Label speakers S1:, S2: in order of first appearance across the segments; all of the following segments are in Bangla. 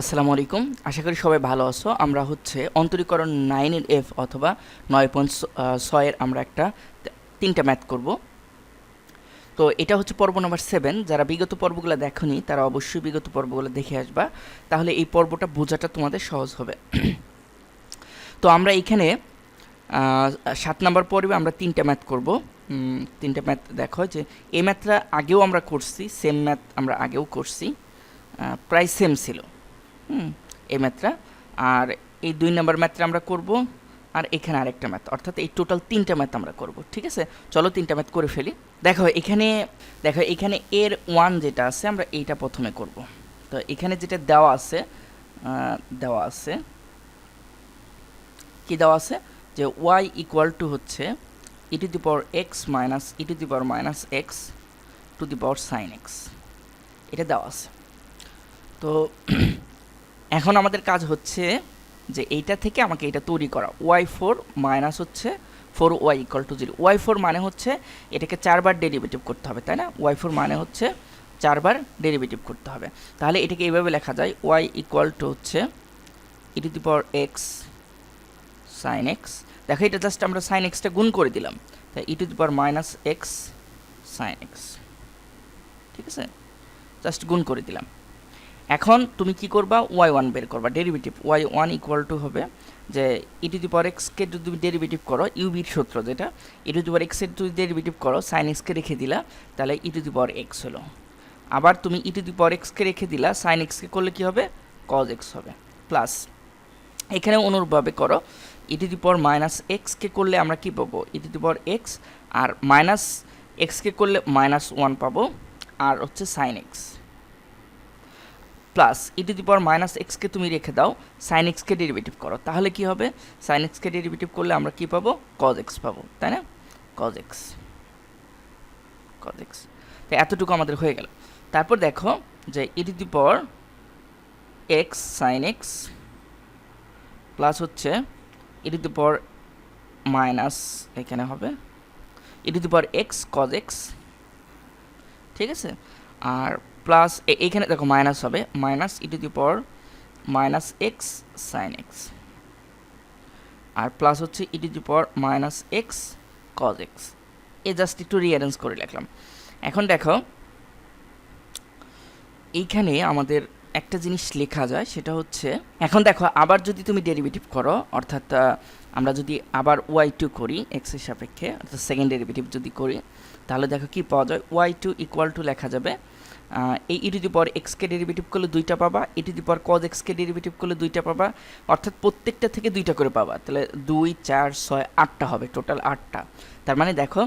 S1: আসসালামু আলাইকুম। আশা করি সবাই ভালো আছো। আমরা হচ্ছে অন্তরীকরণ নাইনের এফ অথবা নয় পয়েন্ট ছয়ের আমরা একটা তিনটা ম্যাথ করব। তো এটা হচ্ছে পর্ব নাম্বার সেভেন। যারা বিগত পর্বগুলো দেখনি তারা অবশ্যই বিগত পর্বগুলো দেখে আসবা। তাহলে এই পর্বটা বোঝাটা তোমাদের সহজ হবে। তো আমরা আহ, সাত নাম্বার পর্বে আমরা তিনটা ম্যাথ করব। তিনটা ম্যাথ দেখো যে এই ম্যাথটা আগেও আমরা করছি সেম ম্যাথ আমরা আগেও করছি। প্রায় সেম ছিল। হুম, এই ম্যাথটা। আর এই দুই নম্বর ম্যাথটা আমরা করব, আর এখানে আরেকটা ম্যাথ। অর্থাৎ এই টোটাল তিনটা ম্যাথ আমরা করব, ঠিক আছে? চলো তিনটা ম্যাথ করে ফেলি। দেখো, এখানে দেখো, এখানে এর ওয়ান যেটা আছে, আমরা এইটা প্রথমে করব। তো এখানে যেটা দেওয়া আছে দেওয়া আছে, কি দেওয়া আছে? যে ওয়াই ইকুয়াল টু হচ্ছে e to the power x minus e to the power minus x to the power sine x এটা দেওয়া আছে। তো এখন আমাদের কাজ হচ্ছে যে এইটা থেকে আমাকে এটা তৈরি করা। ওয়াই ফোর মাইনাস হচ্ছে four y equal to zero y four মানে হচ্ছে এটাকে চারবার ডেরিভেটিভ করতে হবে, তাই না? ওয়াই ফোর মানে হচ্ছে চারবার ডেরিভেটিভ করতে হবে। তাহলে এটাকে এইভাবে লেখা যায়। ওয়াই ইকুয়াল টু হচ্ছে e to the power x sine x দেখো, এটা জাস্ট আমরা সাইন এক্সটা গুণ করে দিলাম। তাই e to the power minus x sine x ঠিক আছে? জাস্ট গুণ করে দিলাম। এখন তুমি কি করবা? ওয়াই ওয়ান বের করবা। Derivative y one equal to হবে যে ই টু দি পাওয়ার এক্সকে যদি তুমি ডেরিভেটিভ করো ইউবির সূত্র যেটা ই টু দি পাওয়ার এক্সের যদি ডেরিভেটিভ করো সাইন এক্সকে রেখে দিলা, তাহলে e to the power x হলো। আবার তুমি ই টু দি পাওয়ার এক্সকে রেখে দিলা সাইন এক্সকে করলে কি হবে? কজ এক্স হবে। প্লাস এখানে অনুরূপভাবে করো ই টু দি পাওয়ার মাইনাস এক্সকে করলে আমরা কি পাবো? E to the power x R minus এক্সকে করলে মাইনাস ওয়ান পাবো, আর হচ্ছে sine x plus e to the power minus এক্সকে তুমি রেখে দাও সাইন এক্সকে ডেরিভেটিভ করো, তাহলে কি হবে? সাইন এক্সকে ডেরিভেটিভ করলে আমরা কি পাবো? কজ এক্স পাবো, তাই না? কজ এক্স কজ এক্স তো এতটুকু আমাদের হয়ে গেল। তারপর দেখো যে e to the power x sine x plus হচ্ছে e to the power minus এখানে হবে। E to the power x cos x ঠিক আছে? আর প্লাস এইখানে দেখো মাইনাস হবে। Minus e to the power minus x sine x R plus হচ্ছে e to the power minus x cos x A just একটু রিঅ্যারেঞ্জ করে লিখলাম এখন দেখো, এইখানে আমাদের একটা জিনিস লেখা যায়, সেটা হচ্ছে, এখন দেখো, আবার যদি তুমি ডেরিভেটিভ করো, অর্থাৎ আমরা যদি আবার ওয়াই টু করি এক্সের সাপেক্ষে, অর্থাৎ সেকেন্ড ডেরিভেটিভ যদি করি তাহলে দেখো কি পাওয়া যায়? ওয়াই টু ইকুয়াল টু লেখা যাবে। এই ই টু দি পাওয়ার এক্সকে ডেরিভেটিভ করলে দুইটা পাবা e to the power cos এক্সকে ডেরিভেটিভ করলে দুইটা পাবা। অর্থাৎ প্রত্যেকটা থেকে দুইটা করে পাবা। তাহলে দুই, চার, ছয়, আটটা হবে টোটাল আটটা। তার মানে দেখো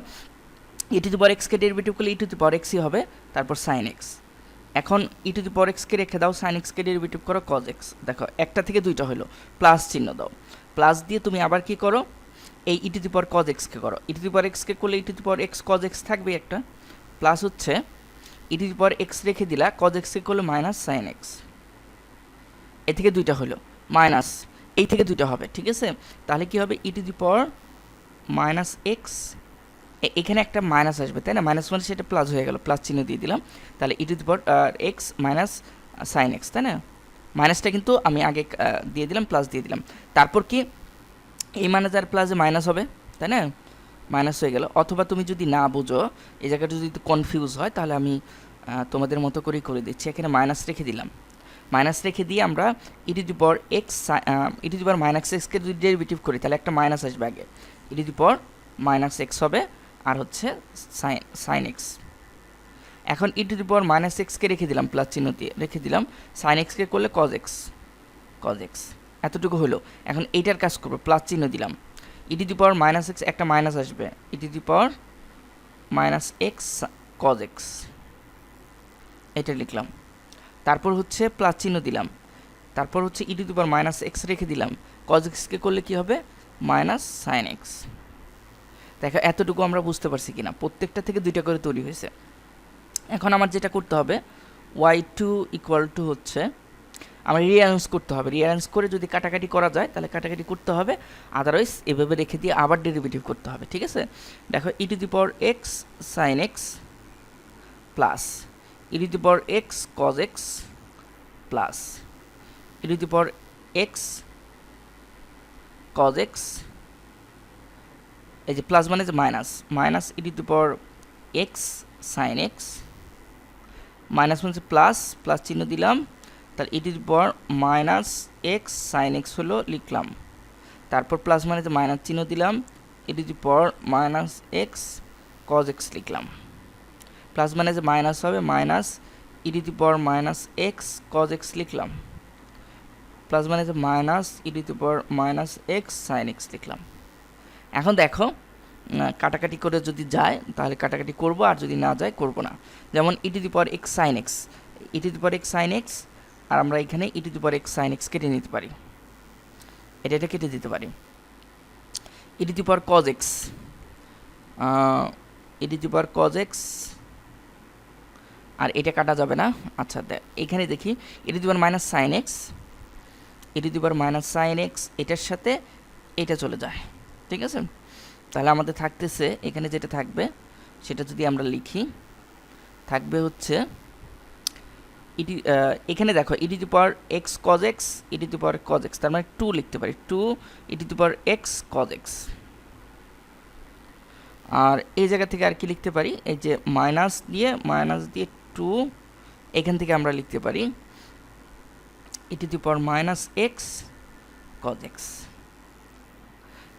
S1: ই টু দি পাওয়ার এক্সকে ডেরিভেটিভ করলে ই টু দি পাওয়ার এক্সই হবে, তারপর সাইন এক্স এখন ই টু দি পাওয়ার এক্সকে রেখে দাও সাইন এক্সকে ডেরিভেটিভ করো কজ এক্স দেখো, একটা থেকে দুইটা হলো প্লাস চিহ্ন দাও। প্লাস দিয়ে তুমি আবার কি করো? এই ই টু পাওয়ার কজ এক্সকে করো। ইটি টু পাওয়ার এক্সকে করলে e to power x cos x থাকবে একটা। প্লাস হচ্ছে ই টু পাওয়ার এক্স রেখে দিলা কজ এক্সকে করলে মাইনাস সাইন এক্স এ থেকে দুইটা হলো মাইনাস এই থেকে দুইটা হবে, ঠিক আছে? তাহলে কি হবে? E to power minus x এখানে একটা মাইনাস আসবে, তাই না? মাইনাস মানে সেটা প্লাস হয়ে গেল প্লাস চিহ্ন দিয়ে দিলাম। তাহলে e to power x minus sine x তাই না? মাইনাসটা কিন্তু আমি আগে দিয়ে দিলাম প্লাস দিয়ে দিলাম। তারপর কি? এই মাইনাস আর প্লাসে মাইনাস হবে, তাই না? মাইনাস হয়ে গেল। অথবা তুমি যদি না বুঝো, এই জায়গাটা যদি কনফিউজ হয়, তাহলে আমি তোমাদের মতো করেই করে দিচ্ছি। এখানে মাইনাস রেখে দিলাম। মাইনাস রেখে দিয়ে আমরা e to power x e to power minus এক্সকে যদি ডেরিভেটিভ করি, তাহলে একটা মাইনাস আসবে আগে। ET to power minus X হবে, আর হচ্ছে সাইন সাইন এক্স এখন ই টু দি মাইনাস এক্সকে রেখে দিলাম প্লাস চিহ্ন দিয়ে। রেখে দিলাম সাইন এক্সকে করলে কজ এক্স কজ এক্স এতটুকু হলো। এখন এইটার কাজ করব প্লাস চিহ্ন দিলাম। E to the power minus x একটা মাইনাস আসবে। E to the power minus x cos x এটা লিখলাম। তারপর হচ্ছে প্লাস চিহ্ন দিলাম। তারপর হচ্ছে e to the power minus x রেখে দিলাম। কজ এক্সকে করলে কি হবে? মাইনাস সাইন এক্স দেখো, এতটুকু আমরা বুঝতে পারছি কিনা। প্রত্যেকটা থেকে দুইটা করে তৈরি হয়েছে। এখন আমার যেটা করতে হবে ওয়াই টু ইকুয়াল টু হচ্ছে আমার রিঅ্যারেঞ্জ করতে হবে। রিঅ্যারেঞ্জ করে যদি কাটাকাটি করা যায়, তাহলে কাটাকাটি করতে হবে। আদারওয়াইজ এভাবে রেখে দিয়ে আবার ডেরিভেটিভ করতে হবে, ঠিক আছে? দেখো e to the power x sine x plus e to the power x cos x plus e to the power x cos x এই যে প্লাস মানে যে minus minus e to the power x sine x minus মানে প্লাস প্লাস চিহ্ন দিলাম তাহলে ই পর মাইনাস এক্স সাইন এক্স হলো লিখলাম। তারপর প্লাস মানে যে মাইনাস চিহ্ন দিলাম the power minus x cos x লিখলাম। প্লাস মানে যে মাইনাস হবে minus e to the power minus x cos x লিখলাম। প্লাস মানে minus e to the power minus x sine x লিখলাম। এখন দেখো কাটাকাটি করে যদি যায়, তাহলে কাটাকাটি করব, আর যদি না যায়, করব না। যেমন e to the power x sine x e to the power x sine x আর আমরা এখানে e to the power x sine x কেটে নিতে পারি। এটা এটা কেটে দিতে পারি। E to the power cos x e to the power cos x আর এটা কাটা যাবে না। আচ্ছা এখানে দেখি e to the power minus sine x e to the power minus sine x এটার সাথে এটা চলে যায়। ঠিক আছে? তাহলে আমাদের থাকতেছে, এখানে যেটা থাকবে, সেটা যদি আমরা লিখি, থাকবে হচ্ছে ইটি এখানে দেখো e to power x cos x e to power cos x তার মানে টু লিখতে পারি two e to power x cos x আর এই জায়গা থেকে আর কি লিখতে পারি? এই যে মাইনাস দিয়ে মাইনাস দিয়ে টু এখান থেকে আমরা লিখতে পারি e to power minus x cos x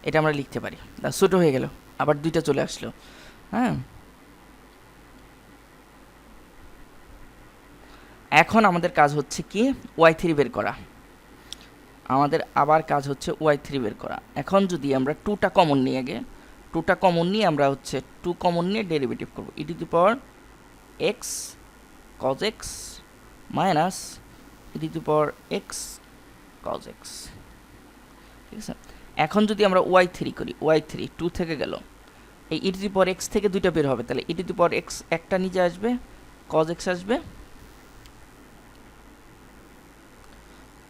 S1: এটা আমরা লিখতে পারি। ছোটো হয়ে গেল, আবার দুইটা চলে আসলো হ্যাঁ? এখন আমাদের কাজ হচ্ছে কি? ওয়াই থ্রি বের করা। আমাদের আবার কাজ হচ্ছে ওয়াই থ্রি বের করা। এখন যদি আমরা টুটা কমন নিয়ে আগে টুটা কমন নিয়ে আমরা হচ্ছে টু কমন নিয়ে ডেরিভেটিভ করব। E to power x cos x minus e to power x cos x ঠিক আছে? এখন যদি আমরা ওয়াই থ্রি করি ওয়াই থ্রি টু থেকে গেল। এই ই টু পাওয়ার এক্স থেকে দুইটা বের হবে, তাহলে ই টু পাওয়ার এক্স একটা নিচে আসবে কজ এক্স আসবে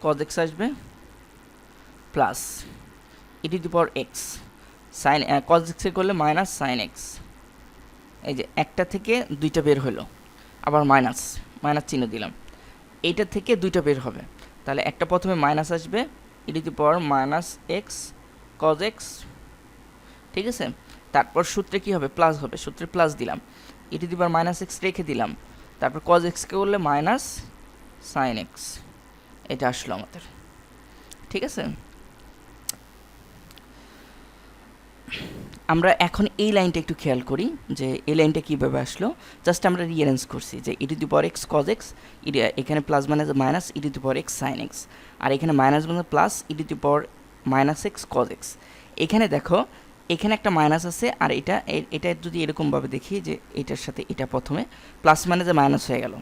S1: কজ এক্স আসবে? Plus e to power x sine cos এক্সে করলে মাইনাস সাইন এক্স এই যে একটা থেকে দুইটা বের হলো। আবার মাইনাস মাইনাস চিহ্ন দিলাম। এইটা থেকে দুইটা বের হবে। তাহলে একটা প্রথমে মাইনাস আসবে। E to power minus x cos x ঠিক আছে? তারপর সূত্রে কি হবে? প্লাস হবে। সূত্রে প্লাস দিলাম। E to power minus x রেখে দিলাম। তারপর কজ এক্সকে করলে মাইনাস সাইন এক্স এটা আসলো আমাদের। ঠিক আছে? আমরা এখন এই লাইনটা একটু খেয়াল করি যে এই লাইনটা কীভাবে আসলো। জাস্ট আমরা রিয়ারেঞ্জ করছি যে e to power x cos x এখানে plus minus e to power x sine x আর এখানে মাইনাস মানে plus e to power minus x cos x এখানে দেখো, এখানে একটা মাইনাস আছে, আর এটা এটা যদি এরকমভাবে দেখি যে এটার সাথে এটা প্রথমে প্লাস যে মাইনাস হয়ে গেল।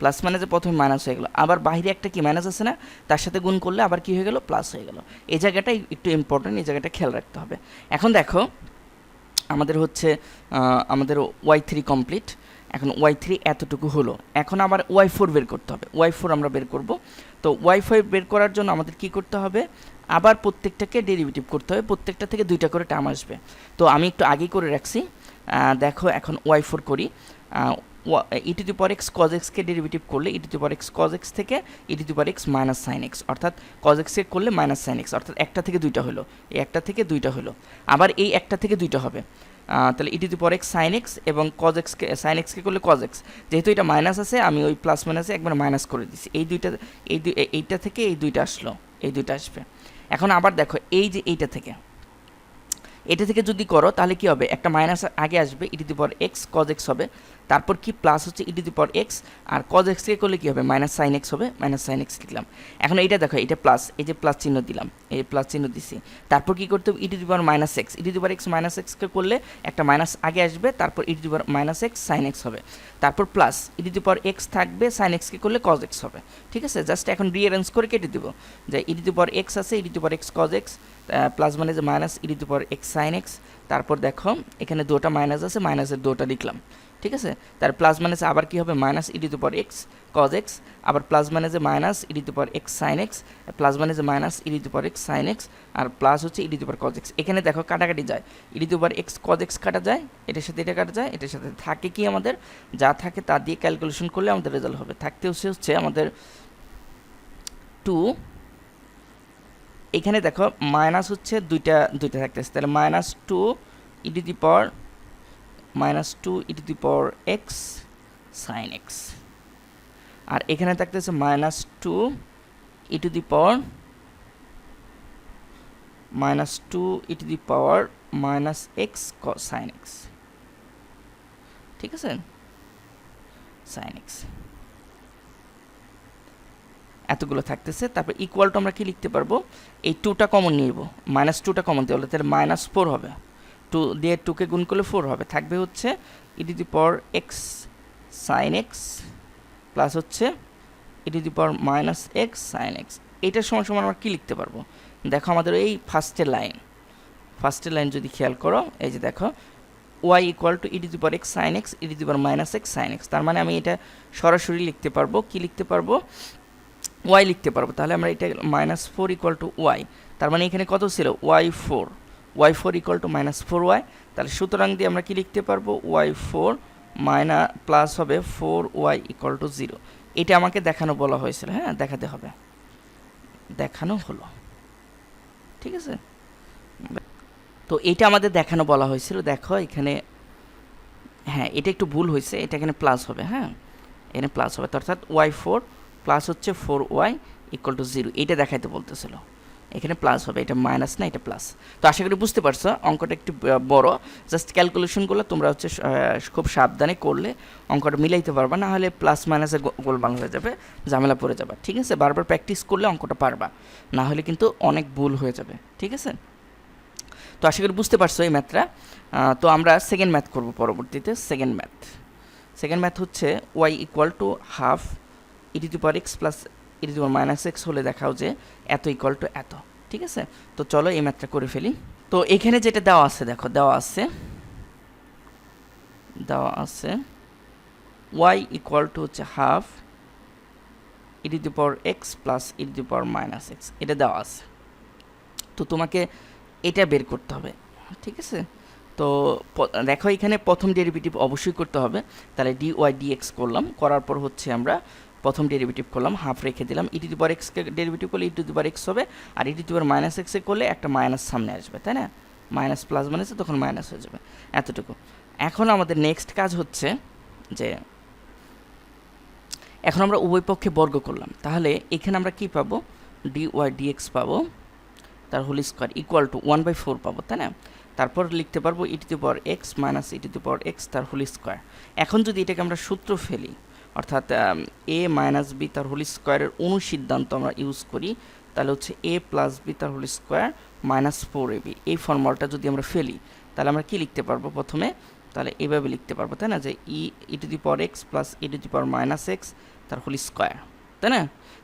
S1: প্লাস যে প্রথমে মাইনাস হয়ে গেল। আবার বাইরে একটা কি মাইনাস আছে না, তার সাথে গুণ করলে আবার কি হয়ে গেল? প্লাস হয়ে গেল। এই জায়গাটা একটু ইম্পর্টেন্ট এই জায়গাটা খেয়াল রাখতে হবে। এখন দেখো, আমাদের হচ্ছে আমাদের ওয়াই থ্রি কমপ্লিট এখন ওয়াই থ্রি এতটুকু হলো। এখন আবার ওয়াই ফোর বের করতে হবে। ওয়াই ফোর আমরা বের করব। তো ওয়াই ফাইভ বের করার জন্য আমাদের কি করতে হবে? আবার প্রত্যেকটাকে ডেরিভেটিভ করতে হবে। প্রত্যেকটা থেকে দুইটা করে টার্ম আসবে। তো আমি একটু আগেই করে রাখছি। দেখো, এখন ওয়াই ফোর করি। E to power x cos এক্সকে ডেরিভেটিভ করলে e to power x cos x থেকে e to power x minus sine x অর্থাৎ কজ এক্সকে করলে মাইনাস সাইন এক্স অর্থাৎ একটা থেকে দুইটা হলো, এই একটা থেকে দুইটা হলো। আবার এই একটা থেকে দুইটা হবে। তাহলে e to power x sine x এবং কজ এক্সকে সাইন এক্সকে করলে কজ এক্স যেহেতু এটা মাইনাস আছে, আমি ওই প্লাস মাইনাসে একবার মাইনাস করে দিচ্ছি এই দুইটা, এই দুই এইটা থেকে এই দুইটা আসলো, এই দুইটা আসবে। এখন আবার দেখো, এই যে এইটা থেকে, এটা থেকে যদি করো, তাহলে কি হবে? একটা মাইনাস আগে আসবে e to power x cos x হবে। তারপর কি প্লাস হচ্ছে e to the power x R cos এক্সকে করলে কি হবে? মাইনাস সাইন এক্স হবে মাইনাস সাইন এক্স লিখলাম। এখন এইটা দেখো এটা প্লাস এই যে প্লাস চিহ্ন দিলাম, এই প্লাস চিহ্ন দিছি। তারপর কি করতে হবে? E to the power minus x e to the power x minus এক্সকে করলে একটা মাইনাস আগে আসবে, তারপর e to the power minus x sine x হবে। তারপর plus e to the power x থাকবে সাইন এক্সকে করলে কজ এক্স হবে। ঠিক আছে? জাস্ট এখন রিয়ারেঞ্জ করে কেটে দিব। যে e to the power x আছে e to the power x cos x plus মানে যে minus e to the power x sine x তারপর দেখো, এখানে দুটা মাইনাস আছে মাইনাসের দুটা লিখলাম। ঠিক আছে? তার প্লাস মাইনাসে আবার কি হবে? Minus e to power x cos x আবার প্লাস যে minus e to power x sine x plus যে minus e to power x sine x R plus হচ্ছে e to power cos x এখানে দেখো কাটাকাটি যায়। E to power x cos x কাটা যায়, এটার সাথে এটা কাটা যায়, এটার সাথে থাকে কি আমাদের? যা থাকে তা দিয়ে ক্যালকুলেশন করলে আমাদের রেজাল্ট হবে। থাকতে হচ্ছে হচ্ছে আমাদের টু এখানে দেখো মাইনাস হচ্ছে দুইটা দুইটা থাকতেছে। তাহলে minus two e to the power minus two e to the power x sine x আর এখানে থাকতেছে minus two e to the power minus two e to the power minus x sine x ঠিক আছে? সাইন এক্স এতগুলো থাকতেছে, তারপর ইকুয়াল আমরা কি লিখতে পারব? এই টুটা কমন নিয়ে নেব। মাইনাস টুটা কমন দিয়ে তাহলে মাইনাস ফোর হবে। টু দিয়ে টুকে গুণ করলে ফোর হবে। থাকবে হচ্ছে e to the power x sine x plus হচ্ছে e to the power minus x sine x এইটার সময় সময় আমরা কী লিখতে পারব? দেখো আমাদের এই ফার্স্টের লাইন ফার্স্টের লাইন যদি খেয়াল করো, এই যে দেখো y equal to e to the power x sine x e to the power minus x sine x তার মানে আমি এটা সরাসরি লিখতে পারব। কি লিখতে পারব? ওয়াই লিখতে পারব। তাহলে আমরা এটা minus four equal to y তার মানে এখানে কত ছিল? Y four y four equal to minus four y তাহলে সুতরাং দিয়ে আমরা কি লিখতে পারব? ওয়াই ফোর মাইনা প্লাস হবে four y equal to zero এটা আমাকে দেখানো বলা হয়েছিল হ্যাঁ? দেখাতে হবে। দেখানো হলো। ঠিক আছে? তো এটা আমাদের দেখানো বলা হয়েছিল। দেখো, এখানে হ্যাঁ এটা একটু ভুল হয়েছে। এটা এখানে প্লাস হবে হ্যাঁ? এখানে প্লাস হবে। অর্থাৎ ওয়াই ফোর প্লাস হচ্ছে four y equal to zero এইটা দেখাইতে বলতেছিল। এখানে প্লাস হবে, এটা মাইনাস না, এটা প্লাস তো আশা করি বুঝতে পারছ, অঙ্কটা একটু বড়। জাস্ট ক্যালকুলেশনগুলো তোমরা হচ্ছে খুব সাবধানে করলে অঙ্কটা মিলাইতে পারবা, না হলে প্লাস মাইনাসের গোলমাল হয়ে যাবে, ঝামেলা পড়ে যাবে। ঠিক আছে? বারবার প্র্যাকটিস করলে অঙ্কটা পারবা, না হলে কিন্তু অনেক ভুল হয়ে যাবে। ঠিক আছে? তো আশা করি বুঝতে পারছ এই ম্যাথটা তো আমরা সেকেন্ড ম্যাথ করব পরবর্তীতে সেকেন্ড ম্যাথ সেকেন্ড ম্যাথ হচ্ছে y equal to half e to power x plus e to the minus x হলে দেখাও যে এত ইকুয়াল টু এত, ঠিক আছে? তো চলো এই ম্যাথটা করে ফেলি। তো এখানে যেটা দেওয়া আছে, দেখো, দেওয়া আছে দেওয়া আছে ওয়াই ইকুয়াল টু হচ্ছে half e to the power x plus e to the power minus x এটা দেওয়া আছে। তো তোমাকে এটা বের করতে হবে, ঠিক আছে? তো দেখো এখানে প্রথম ডেরিভেটিভ অবশ্যই করতে হবে, তাহলে ডি ওয়াই ডি এক্স করলাম, করার পর হচ্ছে আমরা প্রথম ডেরিভেটিভ করলাম হাফ রেখে দিলাম ই টু দি পাওয়ার এক্সকে ডেরিভেটিভ করলে ই টু এক্স হবে, আর e to the power minus এক্সে করলে একটা মাইনাস সামনে আসবে, তাই না? মাইনাস প্লাস মাইনাসে তখন মাইনাস হয়ে যাবে, এতটুকু। এখন আমাদের নেক্সট কাজ হচ্ছে যে, এখন আমরা উভয় পক্ষে বর্গ করলাম, তাহলে এখানে আমরা কি পাবো? ডি ওয়াই ডি এক্স পাবো, তার whole square equal to one by four পাবো, তাই না? তারপর লিখতে পারব e to power x minus e to power x তার হোল স্কোয়ার এখন যদি এটাকে আমরা সূত্র ফেলি অর্থাৎ এ মাইনাস বি তার হোল স্কোয়ারের অনুসিদ্ধান্ত আমরা ইউজ করি, তাহলে হচ্ছে এ প্লাস বি তার whole square minus four a b এই ফর্মুলাটা যদি আমরা ফেলি, তাহলে আমরা কি লিখতে পারব প্রথমে? তাহলে এভাবে লিখতে পারব, তাই না? যে e e to the power x plus e to the power minus x তার হোল স্কোয়ার তাই না?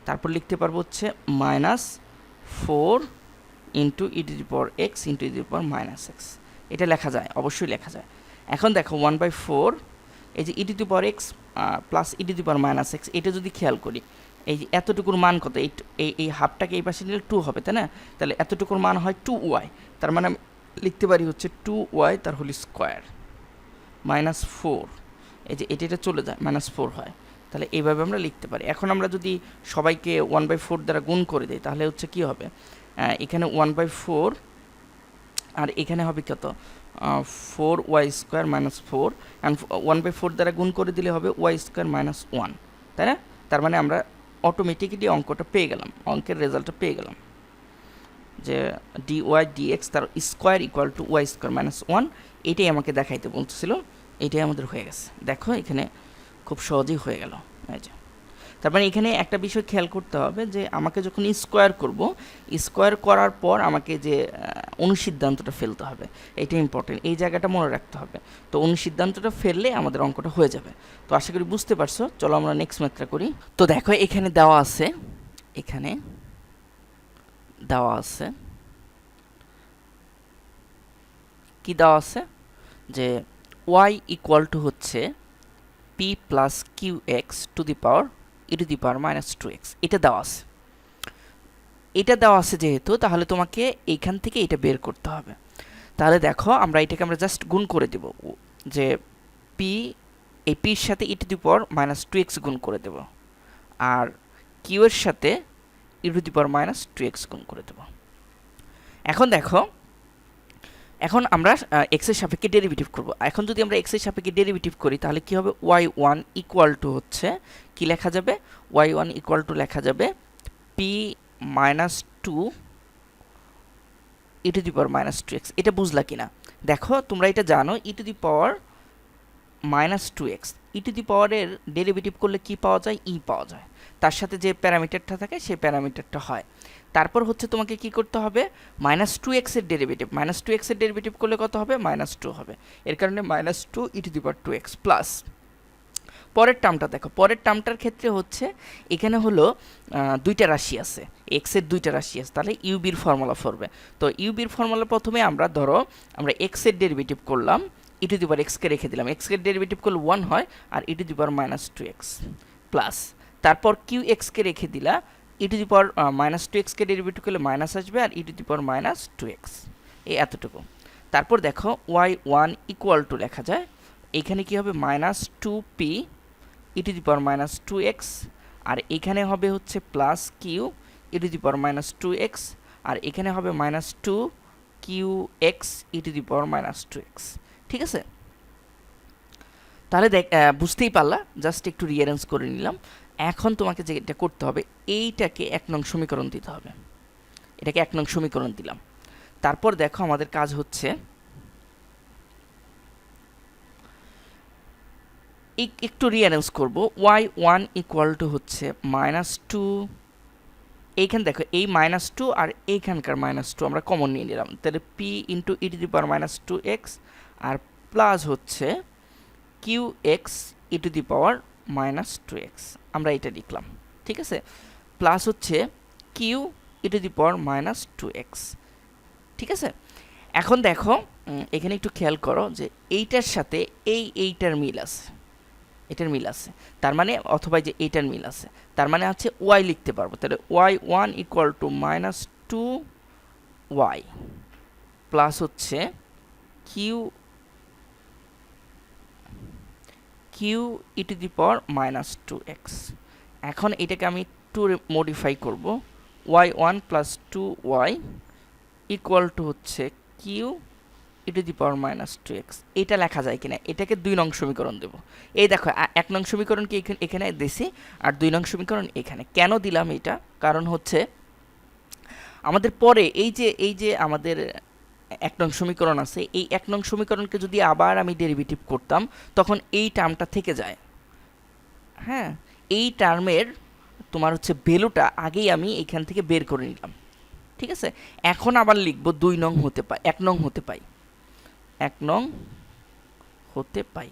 S1: তারপর লিখতে পারব হচ্ছে minus four into e to the power x into e to the power minus x এটা লেখা যায়, অবশ্যই লেখা যায়। এখন দেখো ওয়ান বাই ফোর এই যে e to power x plus e to power minus x এটা যদি খেয়াল করি, এই যে এতটুকুর মান কত? এই এই এই হাফটাকে এই পাশে নিলে টু হবে, তাই না? তাহলে এতটুকুর মান হয় টু ওয়াই তার মানে আমি লিখতে পারি হচ্ছে টু ওয়াই তার হোল স্কোয়ার মাইনাস ফোর এই যে এটা এটা চলে যায় মাইনাস ফোর হয়। তাহলে এইভাবে আমরা লিখতে পারি। এখন আমরা যদি সবাইকে ওয়ান বাই ফোর দ্বারা গুণ করে দিই, তাহলে হচ্ছে কি হবে? এখানে ওয়ান বাই ফোর আর এখানে হবে কত? Four y square minus four and one by four দ্বারা গুণ করে দিলে হবে ওয়াই স্কোয়ার মাইনাস ওয়ান তাই না? তার মানে আমরা অটোমেটিক্যালি অঙ্কটা পেয়ে গেলাম, অঙ্কের রেজাল্টটা পেয়ে গেলাম। যে ডি ওয়াই ডি এক্স তার square equal to y square minus one এটাই আমাকে দেখাইতে বলতেছিল এটাই আমাদের হয়ে গেছে। দেখো, এখানে খুব সহজেই হয়ে গেল। এই যে। তার মানে এখানে একটা বিষয় খেয়াল করতে হবে যে আমাকে যখন স্কোয়ার করব স্কোয়ার করার পর আমাকে যে অনুসিদ্ধান্তটা ফেলতে হবে। এটা ইম্পর্টেন্ট এই জায়গাটা মনে রাখতে হবে। তো অনুসিদ্ধান্তটা ফেললে আমাদের অঙ্কটা হয়ে যাবে। তো আশা করি বুঝতে পারছ। চলো আমরা নেক্সট ম্যাথটা করি। তো দেখো, এখানে দেওয়া আছে, এখানে দেওয়া আছে, কি দেওয়া আছে? যে ওয়াই ইকুয়াল টু হচ্ছে p plus q x to the power e to the power minus two x এটা দেওয়া আছে। এটা দেওয়া আছে যেহেতু, তাহলে তোমাকে এইখান থেকে এটা বের করতে হবে। তাহলে দেখো, আমরা এটাকে আমরা জাস্ট গুণ করে দেব। যে পি এই পির সাথে e to the power minus two x গুণ করে দেব। আর কিউ এর সাথে e to the power minus two x গুণ করে দেব। এখন দেখো এখন আমরা এক্সের সাপেক্ষে ডেরিভেটিভ করব। এখন যদি আমরা এক্সের সাপেক্ষে ডেরিভেটিভ করি, তাহলে কি হবে? ওয়াই ওয়ান ইকুয়াল টু হচ্ছে, কি লেখা যাবে? ওয়াই ওয়ান ইকুয়াল টু লেখা যাবে p minus two e to the power minus two x এটা বুঝলা কিনা? দেখো, তোমরা এটা জানো e to the power minus two x. E to the পাওয়ারের ডেরিভেটিভ করলে কি পাওয়া যায়? ই পাওয়া যায়। তার সাথে যে প্যারামিটারটা থাকে, সেই প্যারামিটারটা হয়। তারপর হচ্ছে তোমাকে কি করতে হবে? মাইনাস টু এক্সের ডেরিভেটিভ মাইনাস টু এক্সের ডেরিভেটিভ করলে কত হবে? মাইনাস টু হবে। এর কারণে minus two e to the power two x plus পরের টার্মটা দেখো। পরের টার্মটার ক্ষেত্রে হচ্ছে এখানে হলো দুইটা রাশি আছে। এক্সের দুইটা রাশি আছে। তাহলে ইউবির ফর্মুলা পড়বে তো ইউবির ফর্মুলা প্রথমে আমরা ধরো, আমরা এক্সের ডেরিভেটিভ করলাম। ই টু দি পাওয়ার এক্সকে রেখে দিলাম। এক্সের ডেরিভেটিভ করলে ওয়ান হয় আর e to minus two x plus তারপর কিউ এক্সকে রেখে দিলা e to the power minus two এক্সকে ডেরিভেটিভ করলে মাইনাস আসবে আর e to minus two x এই এতটুকু। তারপর দেখো ওয়াই ওয়ান ইকুয়াল টু লেখা যায়। এখানে কি হবে? Minus two p e to the power minus two x আর এখানে হবে হচ্ছে plus q e to minus two x আর এখানে হবে minus two q x e to the power minus two x ঠিক আছে? তাহলে দেখ বুঝতেই পারলা জাস্ট একটু রিয়ারেঞ্জ করে নিলাম। এখন তোমাকে যেটা করতে হবে, এইটাকে এক নং সমীকরণ দিতে হবে। এটাকে এক নং সমীকরণ দিলাম। তারপর দেখো আমাদের কাজ হচ্ছে একটু রিঅ্যারেঞ্জ করব। ওয়াই ওয়ান ইকুয়াল টু হচ্ছে মাইনাস টু এইখানে দেখো, এই মাইনাস টু আর এইখানকার মাইনাস টু আমরা কমন নিয়ে নিলাম। তাহলে p into e to the power minus two x R plus হচ্ছে q x e to the power minus two x আমরা এটা লিখলাম, ঠিক আছে? প্লাস হচ্ছে q e to the power minus two x ঠিক আছে? এখন দেখো এখানে একটু খেয়াল করো যে এইটার সাথে এই এইটার মিল আছে, এটার মিল আছে। তার মানে অথবা যে এইটার মিল আছে, তার মানে হচ্ছে ওয়াই লিখতে পারব। তাহলে y one equal to minus two y plus হচ্ছে q q e to the power minus two x এখন এটাকে আমি একটু মডিফাই করব। Y one plus two y equal to হচ্ছে q e to the power minus two x এটা লেখা যায় কিনা? এটাকে দুই নং সমীকরণ দেবো। এই দেখো এক নং সমীকরণকে এখানে এখানে দিছি, আর দুই নং সমীকরণ এখানে। কেন দিলাম এটা? কারণ হচ্ছে আমাদের পরে এই যে এই যে আমাদের এক নং সমীকরণ আছে। এই এক নং সমীকরণকে যদি আবার আমি ডেরিভেটিভ করতাম, তখন এই টার্মটা থেকে যায়। হ্যাঁ? এই টার্মের তোমার হচ্ছে ভ্যালুটা আগেই আমি এখান থেকে বের করে নিলাম। ঠিক আছে? এখন আবার লিখব দুই নং হতে পাই, এক নং হতে পাই। এক নং হতে পাই।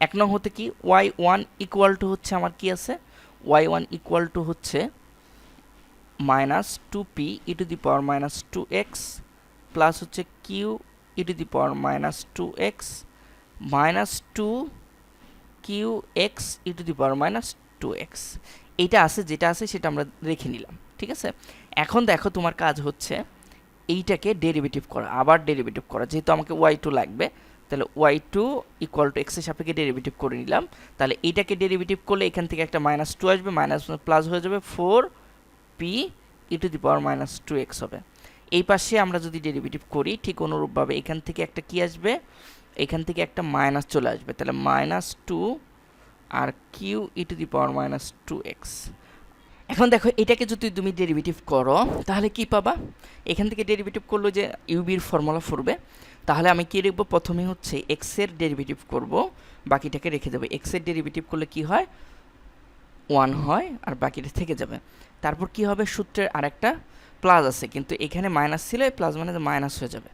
S1: এক নং হতে কি? ওয়াই ওয়ান ইকুয়াল টু হচ্ছে আমার কি আছে? ওয়াই ওয়ান ইকুয়াল টু হচ্ছে minus two p e to the power minus two x plus হচ্ছে q e to the power minus two x minus two q x e to the power minus two x এইটা আছে, যেটা আছে সেটা আমরা রেখে নিলাম, ঠিক আছে? এখন দেখো তোমার কাজ হচ্ছে এইটাকে ডেরিভেটিভ করা, আবার ডেরিভেটিভ করা। যেহেতু আমাকে ওয়াই টু লাগবে, তাহলে ওয়াই টু ইকুয়াল টু এক্সের সাপেক্ষে ডেরিভেটিভ করে নিলাম। তাহলে এইটাকে ডেরিভেটিভ করলে এখান থেকে একটা মাইনাস টু আসবে মাইনাস প্লাস হয়ে যাবে four p e to the power minus two x হবে। এই পাশে আমরা যদি ডেরিভেটিভ করি, ঠিক অনুরূপভাবে এখান থেকে একটা কি আসবে? এখান থেকে একটা মাইনাস চলে আসবে। তাহলে minus two R q e to the power minus two x এখন দেখো, এটাকে যদি তুমি ডেরিভেটিভ করো, তাহলে কি পাবা? এখান থেকে ডেরিভেটিভ করল যে ইউবির ফর্মুলা ফুরবে। তাহলে আমি কি লিখব? প্রথমে হচ্ছে এক্সের ডেরিভেটিভ করব। বাকিটাকে রেখে দেবো। এক্সের ডেরিভেটিভ করলে কি হয়? ওয়ান হয়, আর বাকিটা থেকে যাবে। তারপর কি হবে? সূত্রের আরেকটা প্লাস আছে। কিন্তু এখানে মাইনাস ছিল প্লাস মানে মাইনাস হয়ে যাবে।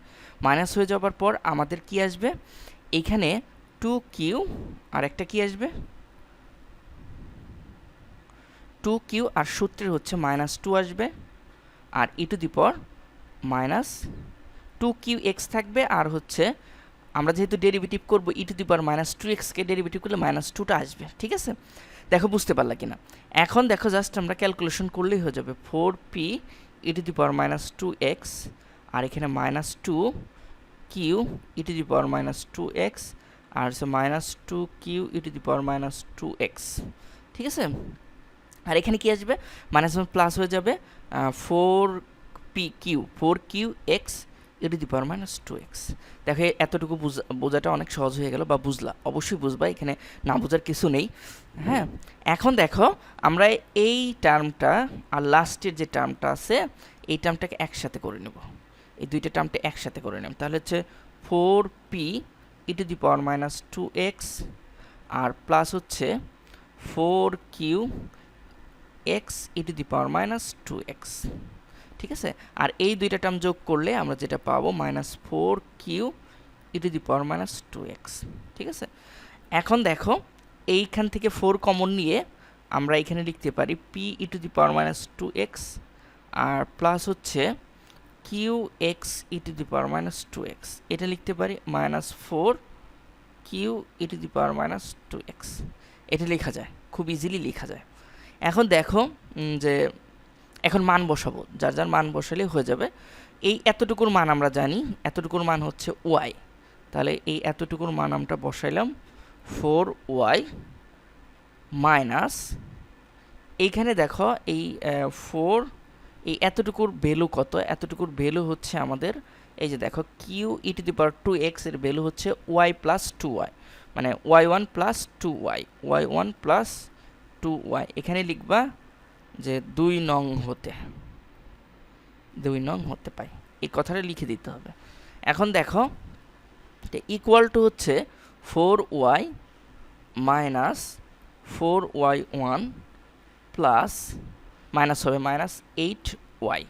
S1: মাইনাস হয়ে যাওয়ার পর আমাদের কি আসবে? এখানে টু কিউ আর একটা কি আসবে? টু কিউ আর সূত্রের হচ্ছে মাইনাস টু আসবে। আর e to the power minus two q x থাকবে। আর হচ্ছে আমরা যেহেতু ডেরিভেটিভ করব e to the power minus two এক্সকে ডেরিভেটিভ করলে মাইনাস টুটা আসবে। ঠিক আছে? দেখো বুঝতে পারলা কিনা। এখন দেখো জাস্ট আমরা ক্যালকুলেশন করলেই হয়ে যাবে four p e to the power minus two x আর এখানে minus two q e to the power minus two x আর হচ্ছে minus two q e to the power minus two x ঠিক আছে? আর এখানে কি আসবে? মাইনাস প্লাস হয়ে যাবে four p q four q x e to the power minus two x দেখো এতটুকু বুঝা, বোঝাটা অনেক সহজ হয়ে গেল বা বুঝলা, অবশ্যই বুঝবা, এখানে না বোঝার কিছু নেই। হ্যাঁ এখন দেখো, আমরা এই টার্মটা আর লাস্টের যে টার্মটা আছে, এই টার্মটাকে একসাথে করে নেব। এই দুইটা টার্মটা একসাথে করে নেব। তাহলে হচ্ছে four p e to the power minus two x R plus হচ্ছে four q x e to the power minus two x ঠিক আছে? আর এই দুইটা টার্ম যোগ করলে আমরা যেটা পাবো minus four q e to the power minus two x ঠিক আছে? এখন দেখো, এইখান থেকে ফোর কমন নিয়ে আমরা এখানে লিখতে পারি p e to the power minus two x R plus হচ্ছে q x e to the power minus two x এটা লিখতে পারি minus four q e to the power minus two x এটা লেখা যায়, খুব ইজিলি লেখা যায়। এখন দেখো যে এখন মান বসাবো, যার যার মান বসালে হয়ে যাবে। এই এতটুকুর মান আমরা জানি, এতটুকুর মান হচ্ছে ওয়াই। তাহলে এই এতটুকুর মান আমরা বসাইলাম ফোর ওয়াই মাইনাস এইখানে দেখো এই ফোর, এই এতটুকুর ভ্যালু কত? এতটুকুর ভ্যালু হচ্ছে আমাদের, এই যে দেখো q e to the power two এক্সের ভ্যালু হচ্ছে ওয়াই প্লাস টু ওয়াই। মানে y one plus two y y one plus two y. এখানে লিখবা যে দুই নং হতে, দুই নং হতে পাই। এই কথাটা লিখে দিতে হবে। এখন দেখো ইকুয়াল টু হচ্ছে four y minus four y one plus minus হবে মাইনাস এইট ওয়াই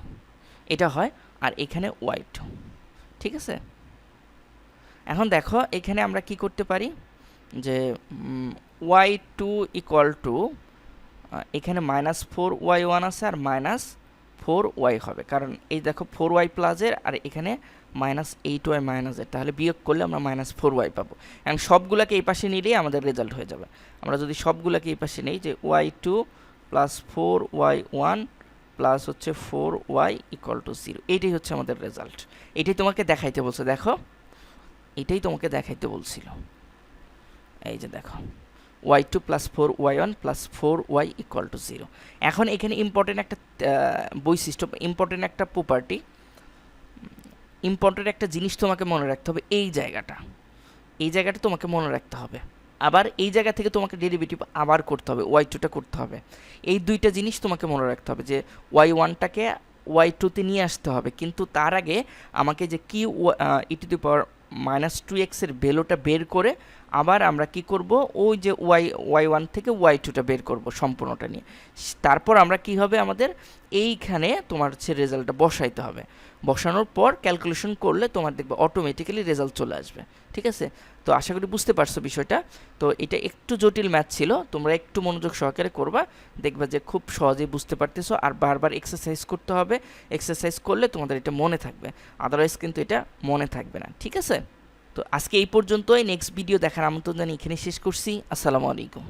S1: এটা হয় আর এখানে ওয়াই টু ঠিক আছে? এখন দেখো, এখানে আমরা কি করতে পারি? যে ওয়াই টু ইকুয়াল টু এখানে মাইনাস ফোর ওয়াই ওয়ান আছে আর মাইনাস ফোর ওয়াই হবে। কারণ এই দেখো ফোর ওয়াই প্লাসের আর এখানে মাইনাস এইট ওয়াই মাইনাসের তাহলে বিয়োগ করলে আমরা মাইনাস ফোর ওয়াই পাবো। এবং সবগুলোকে এই পাশে নিলেই আমাদের রেজাল্ট হয়ে যাবে। আমরা যদি সবগুলোকে এই পাশে নেই যে y two plus four y one plus হচ্ছে four y equal to zero এইটাই হচ্ছে আমাদের রেজাল্ট এটাই তোমাকে দেখাইতে বলছে, দেখো? এটাই তোমাকে দেখাইতে বলছিল। এই যে দেখো। Y two plus four y one plus four y equal to zero এখন এখানে ইম্পর্টেন্ট একটা বৈশিষ্ট্য ইম্পর্টেন্ট একটা প্রপার্টি ইম্পর্টেন্ট একটা জিনিস তোমাকে মনে রাখতে হবে এই জায়গাটা। এই জায়গাটা তোমাকে মনে রাখতে হবে। আবার এই জায়গা থেকে তোমাকে ডেরিভেটিভ আবার করতে হবে ওয়াই টুটা করতে হবে। এই দুইটা জিনিস তোমাকে মনে রাখতে হবে যে ওয়াই ওয়ানটাকে ওয়াই টুতে নিয়ে আসতে হবে। কিন্তু তার আগে আমাকে যে কি e to the power minus two এক্সের ভ্যালুটা বের করে আবার আমরা কি করব? ওই যে ওয়াই ওয়াই ওয়ান থেকে ওয়াই টুটা বের করব সম্পূর্ণটা নিয়ে। তারপর আমরা কি হবে আমাদের? এইখানে তোমার হচ্ছে রেজাল্টটা বসাইতে হবে। বসানোর পর ক্যালকুলেশন করলে তোমার দেখবে অটোমেটিক্যালি রেজাল্ট চলে আসবে। ঠিক আছে? তো আশা করি বুঝতে পারছ বিষয়টা। তো এটা একটু জটিল ম্যাথ ছিল। তোমরা একটু মনোযোগ সহকারে করবা। দেখবা যে খুব সহজেই বুঝতে পারতেছো। আর বারবার এক্সারসাইজ করতে হবে। এক্সারসাইজ করলে তোমাদের এটা মনে থাকবে। আদারওয়াইজ কিন্তু এটা মনে থাকবে না। ঠিক আছে? তো আজকে এই পর্যন্তই নেক্সট ভিডিও দেখার আমন্ত্রণ জানিয়ে এখানে শেষ করছি। আসসালামু আলাইকুম।